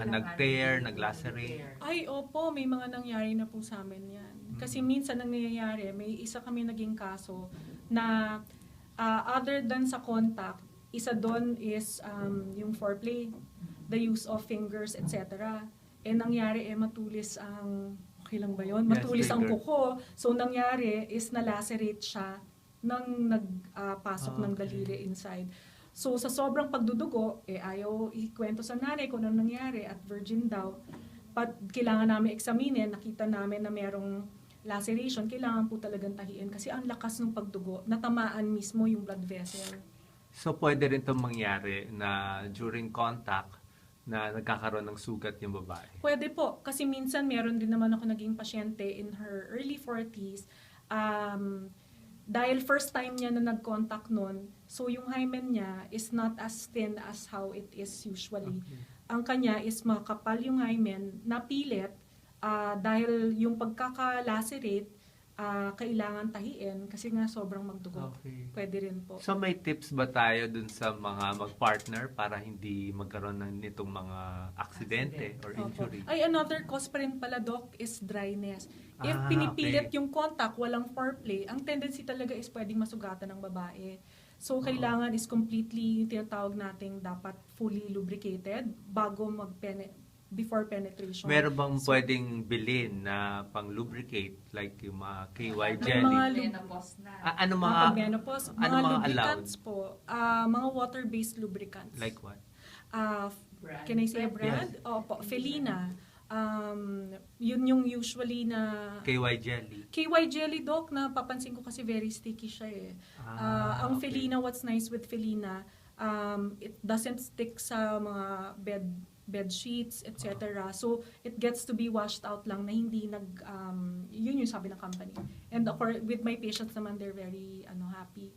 Kailangan nag-tear, nag-lacerate. Ay, opo, may mga nangyari na po sa amin yan. Kasi minsan ang nangyayari, may isa kami naging kaso na ah, other than sa contact, isa doon is um, yung foreplay, the use of fingers, etc. Eh nangyari eh matulis ang, okay lang ba yun? Yes, Matulis ang trigger. kuko. So nangyari is na-lacerate siya nang nagpasok ng Okay. daliri inside. So sa sobrang pagdudugo, eh ayaw ikwento sa nanay kung anong nangyari at virgin daw. But kailangan namin examinin, nakita namin na merong laceration, kailangan po talagang tahiin kasi ang lakas ng pagdugo, natamaan mismo yung blood vessel. So, pwede rin itong mangyari na during contact na nagkakaroon ng sugat yung babae. Pwede po, kasi minsan meron din naman ako naging pasyente in her early 40s. Um, dahil first time niya na nag-contact nun, so yung hymen niya is not as thin as how it is usually. Ang kanya is makapal yung hymen, napilit, ah, dahil yung pagkaka-lacerate, ah, kailangan tahiin kasi nga sobrang magdugo. Okay. Pwede rin po. So, may tips ba tayo dun sa mga mag-partner para hindi magkaroon ng nitong mga aksidente or Opo. injury? Ay, another cause pa rin pala, Doc, is dryness. If Ah, pinipilit okay. yung contact, walang foreplay, ang tendency talaga is pwedeng masugatan ng babae. So, kailangan is completely, yung tinatawag nating dapat fully lubricated bago mag before penetration. Meron bang So, pwedeng bilhin na pang-lubricate like yung mga KY May jelly? mga lu- Menopause na. Ah, ano Mga mga, menopause, ano mga, mga lubricants po, ah, mga water-based lubricants. like what? Ah, Brand. can I say a brand? Opo, Felina. Um, yun yung usually na KY jelly. KY Jelly Doc na papansin ko kasi very sticky siya eh. Ah, ang okay. Felina, what's nice with Felina, um, it doesn't stick sa mga bed bed sheets, etc. So, it gets to be washed out lang na hindi nag, um, yun yung sabi ng company. And of course, with my patients naman, they're very ano happy.